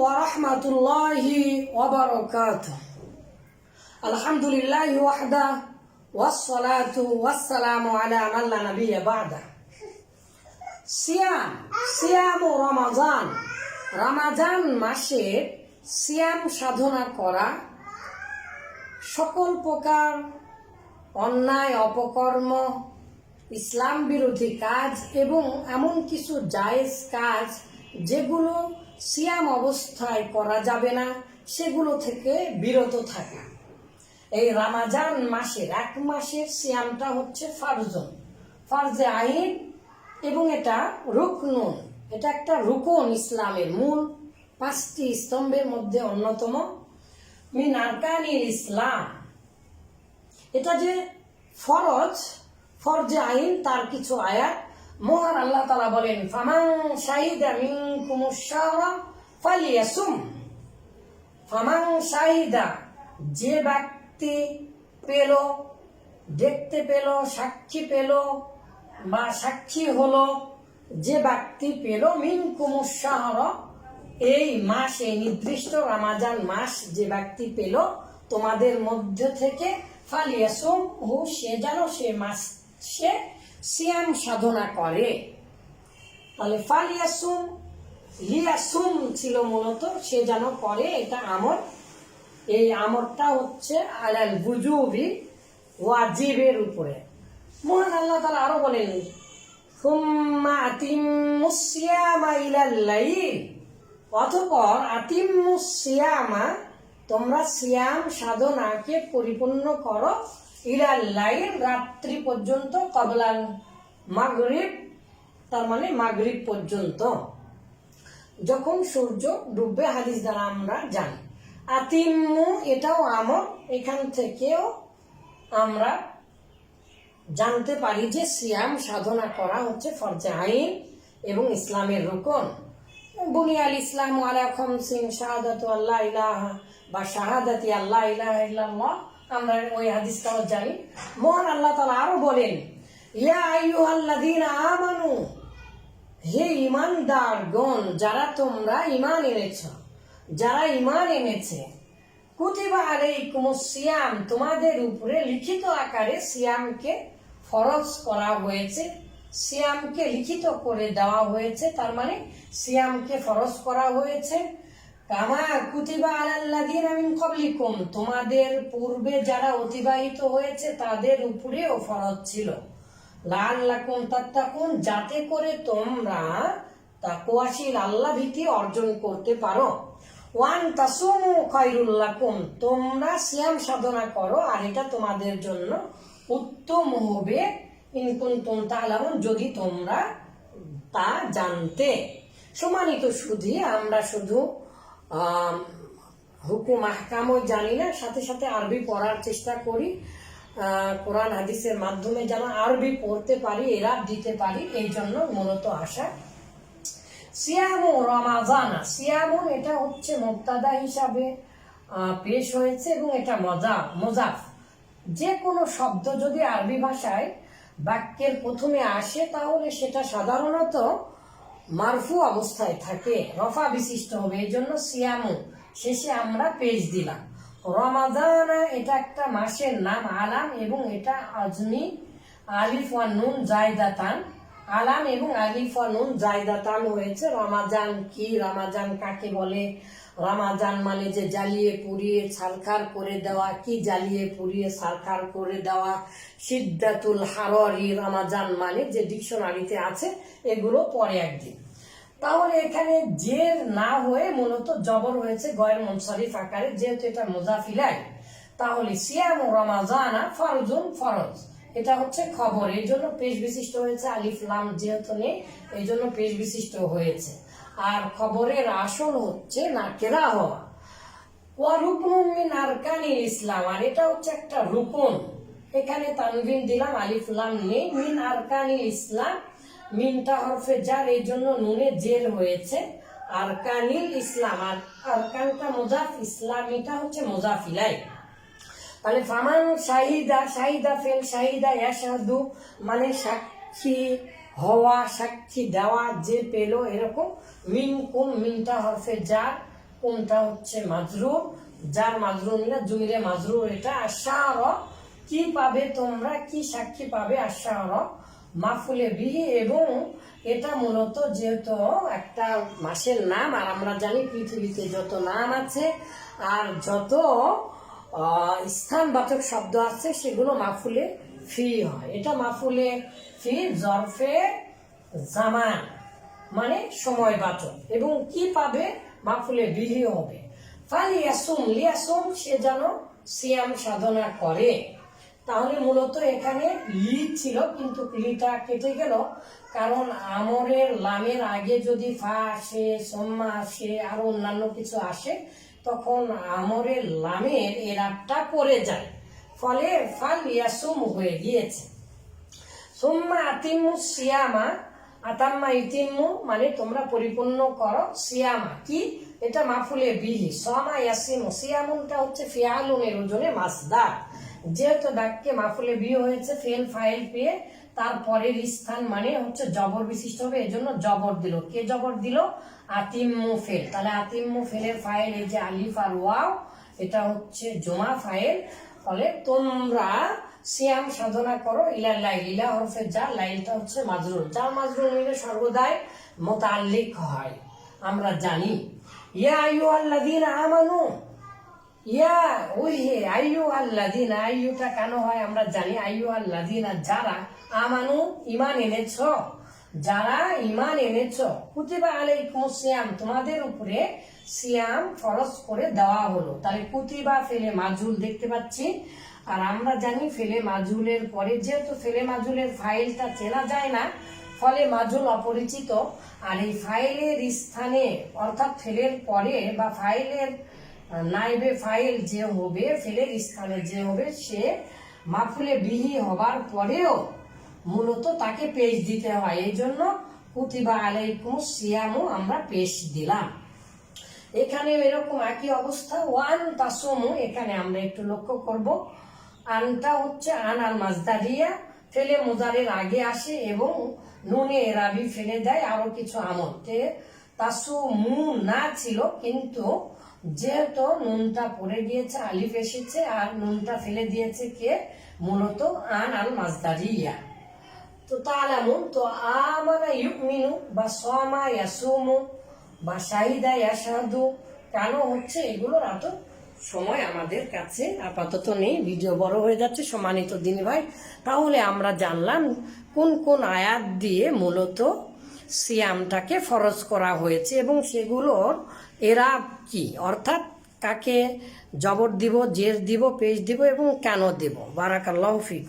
ورحمة الله وبركاته الحمد لله وحده والصلاة والسلام على من لا نبي بعده সিয়াম সিয়াম ও রমাজান রমাজান মাসে সিয়াম সাধনা করা সকল প্রকার অন্যায় অপকর্ম ইসলাম বিরোধী কাজ এবং এমন কিছু জায়েজ কাজ যেগুলো সিয়াম অবস্থায় করা যাবে না, সেগুলো থেকে বিরত থাকা। এই রামাজান মাসের এক মাসের সিয়ামটা হচ্ছে ফারজন ফারজে আইন এবং এটা রুকনুন এটা একটা রুকন ইসলামের মূল, পাঁচটি স্তম্ভের মধ্যে অন্যতম। মিন ইসলাম। এটা যে ফরজ, ফরজে আইন তার কিছু আয়াত মহান আল্লাহ তালা বলেন, ফামান শাহিদা মিনকুম শাহরা ফালিয়াসুম। ফামাং শাহিদা, যে ব্যক্তি পেল, দেখতে পেল, সাক্ষী পেল বা সাক্ষী হলো, যে ব্যক্তি পেল মিন কুমুসাহর এই মাস, এই নির্দিষ্ট রামাজান মাস, যে ব্যক্তি পেল, তোমাদের মধ্য থেকে ফালিয়াসুম হু সে যেন সে মাস সে সিয়াম সাধনা করে। তাহলে ফালিয়াসুম লিয়াসুম ছিল মূলত, সে যেন করে এটা আমর এই আমরটা হচ্ছে আলাল বুজুবি ওয়াজিবের উপরে। মহান আল্লাহ তালা আরও বলেন, সুম্মা আতিম্মুস সিয়ামা ইলাল লাইল। অতঃপর আতিম্মুস সিয়ামা, তোমরা সিয়াম সাধনাকে পরিপূর্ণ করো। রাত্রি পর্যন্ত তার মানে পর্যন্ত। যখন সূর্য ডুববে, হাদিস দ্বারা আমরা জানি। আতিম্মু, এটাও আমর এখান থেকেও আমরা জানতে পারি যে সিয়াম সাধনা করা হচ্ছে ফরজে আইন এবং ইসলামের রুকন। বুনিয়াল ইসলাম আলা খমসিন, শাহাদাতু আল্লাহ ইলাহা বা শাহাদাতি আল্লাহ ইলাহা ইল্লাল্লাহ। আমরা ওই হাদিসটাও জানি। মহান আল্লাহ তালা আরও বলেন, ইয়া আইয়ুহাল্লাযীনা আমানু, হে ইমানদার গণ যারা তোমরা ইমান এনেছ, যারা ইমান এনেছে, কুতিবা আলাইকুম সিয়াম, তোমাদের উপরে লিখিত আকারে সিয়ামকে ফরজ করা হয়েছে। সিয়ামকে লিখিত করে দেওয়া হয়েছে, তার মানে সিয়ামকে ফরজ করা হয়েছে। কামা কুতিবা আলাল্লাযিনা মিন ক্বাবলিকুম। তোমাদের পূর্বে যারা অতিবাহিত হয়েছে তাদের উপরেও ফরজ ছিল। লাল লাকুম তাত্তাকুন যাতে করে তোমরা তাকুয়াশীল আল্লাহ ভীতি অর্জন করতে পারো। ওয়ান তাসুমু খায়রুল লাকুম তোমরা সিয়াম সাধনা করো আর এটা তোমাদের জন্য উত্তম হবে। ইনকুন্তুম তালামুন যদি তোমরা তা জানতে। সমানিত শুধু আমরা শুধু আম, হুকুম আহকামও জানি না, সাথে সাথে আরবি পড়ার চেষ্টা করি। কোরআন হাদিসের মাধ্যমে যেন আরবি পড়তে পারি এরা দিতে পারি, এই জন্য মূলত আসা সিয়াম রমাজানা সিয়ামুন এটা হচ্ছে মুক্তাদা হিসাবে পেশ হয়েছে এবং এটা মজা, মজাফ। যে কোনো শব্দ যদি আরবি ভাষায় বাক্যের প্রথমে আসে, তাহলে সেটা সাধারণত মারফু অবস্থায় থাকে। রফা বিশিষ্ট হবে এই জন্য সিয়ামু। শেষে আমরা পেজ দিলাম। রমাজান এটা একটা মাসের নাম আলাম এবং এটা আজমি, আলিফ নুন জায়দাতান। আলাম এবং আলিফ নুন জায়দাতান হয়েছে। রমাজান কি? রমাজান কাকে বলে? রমাজান মানে যে জ্বালিয়ে পুড়িয়ে ছারখার করে দেওয়া। কি জ্বালিয়ে পুড়িয়ে ছারখার করে দেওয়া? সিদ্ধাতুল হাররি রমাজান মানে যে ডিকশনারিতে আছে, এগুলো পরে একদিন। তাহলে এখানে জের না হয়ে মূলত জবর হয়েছে গয়ের মনসারিফ আকারে, যেহেতু এটা মোজাফিলাই তাহলে সিয়াম রমাজানা ফরজুন ফরজ। এটা হচ্ছে খবর। এই জন্য পেশ বিশিষ্ট হয়েছে আলিফ লাম যেহেতু নেই, এই জন্য পেশ বিশিষ্ট হয়েছে। আর খবরের আসল হচ্ছে না কেরা হওয়া। আরকানিল ইসলাম। আর এটা হচ্ছে একটা রুকন। এখানে তানভিন দিলাম, আলিফ লাম নেই, মিন আরকানিল ইসলাম মিনটা হরফে যার, এই জন্য নুনে জেল হয়েছে। আরকানিল ইসলাম, আর আরকানটা মোজাফ, ইসলামিটা হচ্ছে মোজাফিলাই। তাহলে ফামান শাহিদা শাহিদা ফেল, শাহিদা ইয়াশাদু মানে সাক্ষী হওয়া, সাক্ষী দেওয়া, যে পেল, এরকম মিন কুম মিনটা হরফে যার, কোনটা হচ্ছে মাজরুর যার মাজরুর না, জমিরে মাজরুর এটা আশার কি পাবে তোমরা, কি সাক্ষী পাবে আশার মাফুলে বিহি এবং এটা মূলত যেহেতু একটা মাসের নাম, আর আমরা জানি পৃথিবীতে যত নাম আছে আর যত স্থানবাচক শব্দ আছে, সেগুলো মাফুলে ফি হয়। এটা মাফুলে ফি জরফে জামান মানে সময় বাচক এবং কি পাবে? মাফুলে বিহি হবে। ফালি ইয়াসুম লিয়াসুম সে যেন সিয়াম সাধনা করে। তাহলে মূলত এখানে লি ছিল, কিন্তু লিটা কেটে গেল। কারণ আমরের লামের আগে যদি ফা আসে সম্মা আসে আরও অন্যান্য কিছু আসে, তখন আমরের লামের এর আটটা পড়ে যায়। ফলে ফাল ইয়াসুম হয়ে গিয়েছে। সুম্মা আতিম্মু সিয়ামা, আতাম্মা ইতিম্মু মানে তোমরা পরিপূর্ণ করো সিয়ামা। কি? এটা মাফুলে বিহি। সমা ইয়াসিমু। সিয়ামুনটা হচ্ছে ফিয়ালুনের ওজনে মাসদার। যেহেতু ডাককে মাফুলে বিয়ে হয়েছে ফেল ফাইল পেয়ে তারপরের স্থান মানে হচ্ছে জবর বিশিষ্ট হবে, এজন্য জবর দিল। কে জবর দিল? আতিম্মু ফেল তাহলে আতিম্মু ফেলের ফাইল এই যে আলিফ আর ওয়াও, এটা হচ্ছে জমা ফাইল ফলে তোমরা সিয়াম সাধনা করো, ইলা লাইল ইলা হরফে যা লাইলটা হচ্ছে মাজরুর যা মাজরুর মিলে সর্বদাই মোতাল্লিক হয়, আমরা জানি। ইয়া আইয়ু আল্লাযীনা আমানু ইয়া, ওই হে আইয়ু আল্লাযীনা, আইয়ুটা কেন হয় আমরা জানি, আইয়ু আল্লাযীনা যারা আমানু ঈমান এনেছ, যারা ঈমান এনেছ, কুতিবা আলাইকুমুস সিয়াম, তোমাদের উপরে সিয়াম ফরজ করে দেওয়া হলো। তাহলে কুতিবা ফেলে মাজুল দেখতে পাচ্ছি। আর আমরা জানি ফেলে মাজুলের পরে যেহেতু ফেলে মাজুলের ফাইলটা চেনা যায় না, ফলে মাজুল অপরিচিত। আর এই ফাইলের স্থানে, অর্থাৎ ফেলের পরে বা ফাইলের নাইবে ফাইল যে হবে ফেলের স্থানে যে হবে, সে মাফুলে বিহি হবার পরেও মূলত তাকে পেশ দিতে হয়। এই জন্য কুতিবা আলাইকুম সিয়ামু, আমরা পেশ দিলাম। এখানে এরকম একই অবস্থা। ওয়ান তাসমু এখানে আমরা একটু লক্ষ্য করব। আনটা হচ্ছে আন আল মাজদারিয়া, ফেলে মুদারের আগে আসে এবং নুনে এরাবি ফেলে দেয়, আরও কিছু আমল। তে তাসু না ছিল, কিন্তু যেহেতু নুনটা পড়ে গিয়েছে, আলিফ এসেছে, আর নুনটা ফেলে দিয়েছে কে? মূলত আন আল মাজদারিয়া তো তালামুন তো আমানা ইউমিনু বা সমা ইয়াসুমু বা শাহিদা ইয়াসাদু কেন হচ্ছে? এগুলোর এত সময় আমাদের কাছে আপাতত নেই। ভিডিও বড় হয়ে যাচ্ছে, সম্মানিত দিন ভাই। তাহলে আমরা জানলাম কোন কোন আয়াত দিয়ে মূলত সিয়ামটাকে ফরজ করা হয়েছে এবং সেগুলোর এরা কি? অর্থাৎ কাকে জবর দিব, জের দিব, পেশ দিব এবং কেন দিব? বারাকাল্লাহ ফিক